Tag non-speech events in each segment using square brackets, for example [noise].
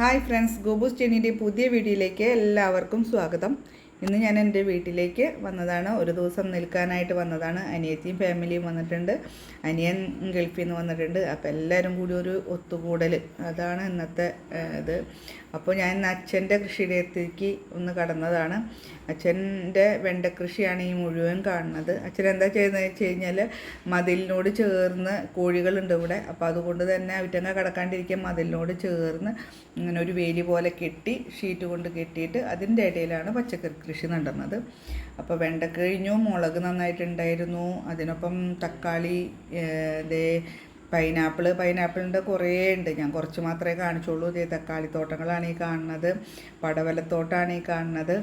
Hi friends ഗോബൂസ് ചെന്നിന്റെ പുതിയ വീഡിയോയിലേക്ക് എല്ലാവർക്കും സ്വാഗതം. ഇന്ന് ഞാൻ എന്റെ വീട്ടിലേക്ക് വന്നതാണ്. ഒരു ദിവസം നിൽക്കാനായിട്ട് വന്നതാണ്. അനിയത്തിയും ഫാമിലിയും വന്നിട്ടുണ്ട്. അനിയൻ ഗൾഫിൽ നിന്ന് വന്നിട്ടുണ്ട്. അപ്പോൾ എല്ലാവരും കൂടി ഒരു ഒത്തുകൂടൽ. അതാണ് ഇന്നത്തെ ഇത്. അപ്പോൾ ഞാൻ ഇന്ന് അച്ഛന്റെ കൃഷിയിടത്തേക്ക് ഒന്ന് കടന്നതാണ്. അച്ഛന്റെ വെണ്ട കൃഷിയാണ് ഈ മുഴുവൻ കാണുന്നത്. അച്ഛൻ എന്താ ചെയ്യുന്നത് വെച്ച് കഴിഞ്ഞാൽ മതിലിനോട് ചേർന്ന് കോഴികളുണ്ട് ഇവിടെ. അപ്പോൾ അതുകൊണ്ട് തന്നെ അവറ്റങ്ങ കിടക്കാണ്ടിരിക്കാൻ മതിലിനോട് ചേർന്ന് ഇങ്ങനെ ഒരു വേലി പോലെ കെട്ടി ഷീറ്റ് കൊണ്ട് കെട്ടിയിട്ട് അതിന്റെ ഇടയിലാണ് പച്ചക്കറി കൃഷി നടന്നത്. അപ്പോൾ വെണ്ട കഴിഞ്ഞു മുളക് നന്നായിട്ടുണ്ടായിരുന്നു. അതിനൊപ്പം തക്കാളി ദേ പൈനാപ്പിൾ പൈനാപ്പിളിന്റെ കുറേ ഉണ്ട്. ഞാൻ കുറച്ച് മാത്രമേ കാണിച്ചുള്ളൂ. ഇതേ തക്കാളിത്തോട്ടങ്ങളാണ് ഈ കാണുന്നത്. പടവലത്തോട്ടാണ് ഈ കാണുന്നത്.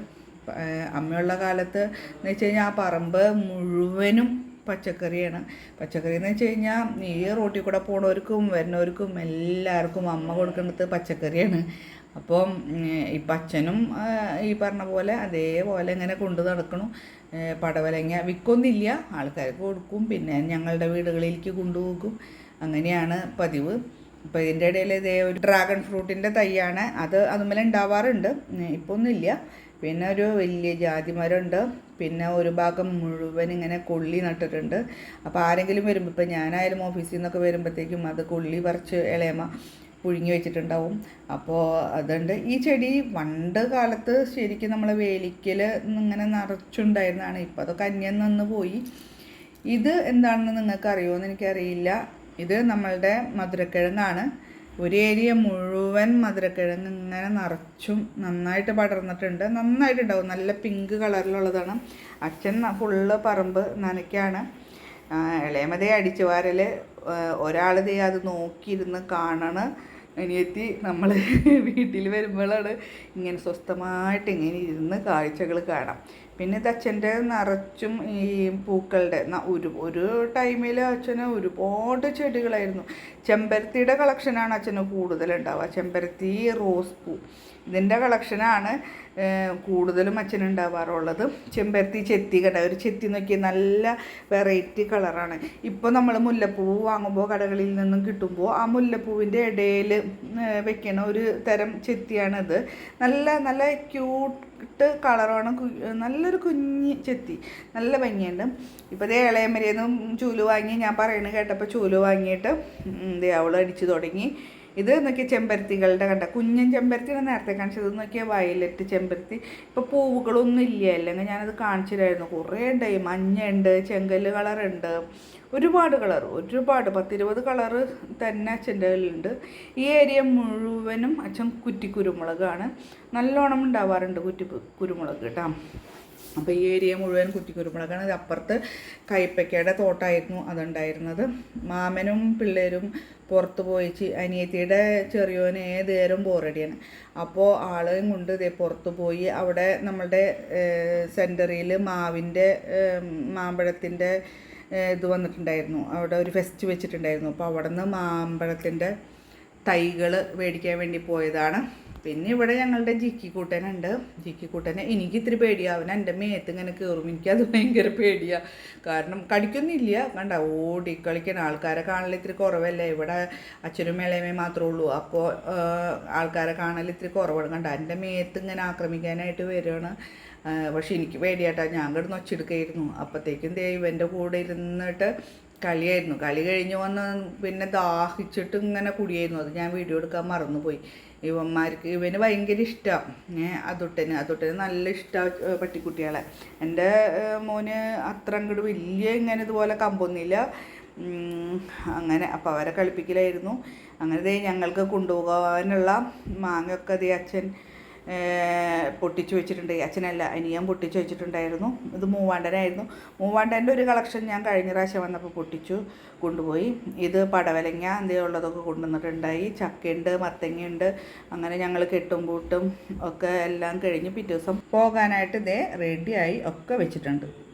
അമ്മയുള്ള കാലത്ത് എന്ന് വെച്ച് കഴിഞ്ഞാൽ ആ പറമ്പ് മുഴുവനും പച്ചക്കറിയാണ്. പച്ചക്കറി എന്ന് വെച്ച് കഴിഞ്ഞാൽ ഈ റോട്ടിൽ കൂടെ പോണവർക്കും വരുന്നവർക്കും എല്ലാവർക്കും അമ്മ കൊടുക്കുന്നത് പച്ചക്കറിയാണ്. അപ്പം ഈ പച്ചനും ഈ പറഞ്ഞ പോലെ അതേപോലെ ഇങ്ങനെ കൊണ്ടു നടക്കണം. പടവലങ്ങ വിൽക്കൊന്നില്ല. ആൾക്കാർക്ക് കൊടുക്കും. പിന്നെ ഞങ്ങളുടെ വീടുകളിലേക്ക് കൊണ്ടുപോകും. അങ്ങനെയാണ് പതിവ്. ഇപ്പം ഇതിന്റെ ഇടയിൽ ഇതേ ഒരു ഡ്രാഗൺ ഫ്രൂട്ടിന്റെ തൈയാണ്. അത് അതുമേലെ ഉണ്ടാവാറുണ്ട്. ഇപ്പോൾ ഒന്നുമില്ല പിന്നെ ഒരു വലിയ ജാതി മരമുണ്ട്. പിന്നെ ഒരു ഭാഗം മുഴുവൻ ഇങ്ങനെ കൊള്ളി നട്ടിട്ടുണ്ട്. അപ്പോൾ ആരെങ്കിലും വരുമ്പോൾ ഇപ്പോൾ ഞാനായാലും ഓഫീസിൽ നിന്നൊക്കെ വരുമ്പോഴത്തേക്കും അത് കൊള്ളി പറിച്ച് ഇളയമ്മ പുഴുങ്ങി വെച്ചിട്ടുണ്ടാവും. അപ്പോൾ അതുകൊണ്ട് ഈ ചെടി പണ്ട് കാലത്ത് ശരിക്കും നമ്മൾ വേലിക്കൽ ഇങ്ങനെ നിറച്ചുണ്ടായിരുന്നതാണ് ഇപ്പോൾ അതൊക്കെ അന്യം നിന്ന് പോയി. ഇത് എന്താണെന്ന് നിങ്ങൾക്ക് അറിയുമോ എനിക്കറിയില്ല. ഇത് നമ്മളുടെ മധുരക്കിഴങ്ങാണ്. ഒരു ഏരിയ മുഴുവൻ മധുരക്കിഴങ്ങ് ഇങ്ങനെ നിറച്ചും നന്നായിട്ട് പടർന്നിട്ടുണ്ട്. നന്നായിട്ടുണ്ടാവും. നല്ല പിങ്ക് കളറിലുള്ളതാണ്. അച്ഛൻ ഫുള്ള് പറമ്പ് നനയ്ക്കാണ്. ഇളയമതേ അടിച്ചു വാരൽ ദേ അത് നോക്കിയിരുന്ന് കാണണ്. അനിയത്തി നമ്മൾ [laughs] വീട്ടിൽ വരുമ്പോഴാണ് ഇങ്ങനെ സ്വസ്ഥമായിട്ട് ഇങ്ങനെ ഇരുന്ന് കാഴ്ചകൾ കാണാം. പിന്നെ ഇത് അച്ഛന്റെ നിറച്ചും ഈ പൂക്കളുടെ ഒരു ഒരു ടൈമിൽ അച്ഛന് ഒരുപാട് ചെടികളായിരുന്നു. ചെമ്പരത്തിയുടെ കളക്ഷനാണ് അച്ഛന് കൂടുതലുണ്ടാവുക. ചെമ്പരത്തി റോസ് പൂ. ഇതിന്റെ കളക്ഷനാണ് കൂടുതലും അച്ഛൻ ഉണ്ടാവാറുള്ളത്. ചെമ്പരത്തി ചെത്തി കട ഒരു ചെത്തി നോക്കി നല്ല വെറൈറ്റി കളറാണ്. ഇപ്പോൾ നമ്മൾ മുല്ലപ്പൂ വാങ്ങുമ്പോൾ കടകളിൽ നിന്നും കിട്ടുമ്പോൾ ആ മുല്ലപ്പൂവിന്റെ ഇടയിൽ വെക്കണ ഒരു തരം ചെത്തിയാണിത്. നല്ല നല്ല ക്യൂട്ട് കളറാണ് വേണം. നല്ലൊരു കുഞ്ഞ് ചെത്തി. നല്ല ഭംഗിയുണ്ട്. ഇപ്പോൾ ഇതേ ഇളയമരിയെന്നും ചൂൽ വാങ്ങി ഞാൻ പറയുന്നത് കേട്ടപ്പോൾ ചൂൽ വാങ്ങിയിട്ട് ഇതേ അവൾ അടിച്ചു തുടങ്ങി. ഇത് നോക്കിയ ചെമ്പരത്തികളുടെ കണ്ട കുഞ്ഞൻ ചെമ്പരത്തിയുടെ നേരത്തെ കാണിച്ചത് ഇത് നോക്കിയ വയലറ്റ് ചെമ്പരത്തി. ഇപ്പോൾ പൂവുകളൊന്നും ഇല്ല അല്ലെങ്കിൽ ഞാനത് കാണിച്ചിട്ടായിരുന്നു കുറേ ഉണ്ട് മഞ്ഞയുണ്ട് ചെങ്കൽ കളറുണ്ട്. ഒരുപാട് കളർ ഒരുപാട്. പത്തിരുപത് കളറ് തന്നെ അച്ഛന്റെ കയ്യിലുണ്ട്. ഈ ഏരിയ മുഴുവനും അച്ഛൻ കുറ്റി കുരുമുളകാണ് നല്ലോണം ഉണ്ടാവാറുണ്ട് കുറ്റി കുരുമുളക് കേട്ടോ. അപ്പോൾ ഈ ഏരിയ മുഴുവൻ കുറ്റി കുരുമുളകാണ് ഇത് അപ്പുറത്ത് കൈപ്പയ്ക്കയുടെ തോട്ടമായിരുന്നു അതുണ്ടായിരുന്നത്. മാമനും പിള്ളേരും പുറത്ത് പോയിച്ച് അനിയത്തിയുടെ ചെറിയോന് ഏത് നേരം ബോറടിയാണ് അപ്പോൾ ആളെയും കൊണ്ട് ഇതേ പുറത്ത് പോയി അവിടെ നമ്മളുടെ സെന്ററിൽ മാവിന്റെ മാമ്പഴത്തിന്റെ ഇത് വന്നിട്ടുണ്ടായിരുന്നു. അവിടെ ഒരു ഫെസ്റ്റ് വെച്ചിട്ടുണ്ടായിരുന്നു. അപ്പോൾ അവിടെ നിന്ന് മാമ്പഴത്തിന്റെ തൈകൾ മേടിക്കാൻ വേണ്ടി പോയതാണ്. പിന്നെ ഇവിടെ ഞങ്ങളുടെ ജിക്കിക്കൂട്ടനുണ്ട് ജിക്കിക്കൂട്ടനെ എനിക്ക് ഇത്തിരി അവൻ എന്റെ മേത്ത് ഇങ്ങനെ കയറും എനിക്കത് ഭയങ്കര പേടിയാണ് കാരണം കടിക്കൊന്നുമില്ല കണ്ട ഓടി കളിക്കണം ആൾക്കാരെ കാണൽ ഇത്തിരി കുറവല്ലേ? ഇവിടെ അച്ഛനും മേളയമേ മാത്രമേ ഉള്ളൂ. അപ്പോൾ ആൾക്കാരെ കാണൽ ഇത്തിരി കുറവാണ്. കണ്ട എന്റെ മേത്ത് ഇങ്ങനെ ആക്രമിക്കാനായിട്ട് വരികയാണ്. പക്ഷെ എനിക്ക് പേടിയാട്ടാ. ഞാൻ കിടന്ന് ഒച്ചെടുക്കായിരുന്നു. അപ്പോഴത്തേക്കും ദൈവന്റെ കൂടെ ഇരുന്നിട്ട് കളിയായിരുന്നു. കളി കഴിഞ്ഞ് വന്ന് പിന്നെ ദാഹിച്ചിട്ട് ഇങ്ങനെ കുടിയായിരുന്നു. അത് ഞാൻ വീഡിയോ എടുക്കാൻ മറന്നുപോയി. ഇവന്മാർക്ക് ഇവന് ഭയങ്കര ഇഷ്ടമാണ് ഏ അതുട്ടന്. അതുട്ടന് നല്ല ഇഷ്ടമാണ് പട്ടിക്കുട്ടികളെ. എന്റെ മോന് അത്ര അങ്ങോട്ട് വലിയ ഇങ്ങനെ ഇതുപോലെ കമ്പൊന്നുമില്ല. ഉം, അങ്ങനെ അപ്പോൾ അവരെ കളിപ്പിക്കലായിരുന്നു. അങ്ങനെ ഞങ്ങൾക്ക് കൊണ്ടുപോകാനുള്ള മാങ്ങയൊക്കെ അതേ അച്ഛൻ പൊട്ടിച്ചു വെച്ചിട്ടുണ്ട്. അച്ഛനല്ല അനിയൻ പൊട്ടിച്ചു വെച്ചിട്ടുണ്ടായിരുന്നു. ഇത് മൂവാണ്ടനായിരുന്നു. മൂവാണ്ടന്റെ ഒരു കളക്ഷൻ ഞാൻ കഴിഞ്ഞ പ്രാവശ്യം വന്നപ്പോൾ പൊട്ടിച്ചു കൊണ്ടുപോയി. ഇത് പടവലങ്ങ എന്തെയുള്ളതൊക്കെ കൊണ്ടുവന്നിട്ടുണ്ടായി. ചക്കയുണ്ട് മത്തങ്ങയുണ്ട്. അങ്ങനെ ഞങ്ങൾ കെട്ടും പൂട്ടും ഒക്കെ എല്ലാം കഴിഞ്ഞ് പിറ്റേ ദിവസം പോകാനായിട്ട് ഇതേ റെഡിയായി ഒക്കെ വെച്ചിട്ടുണ്ട്.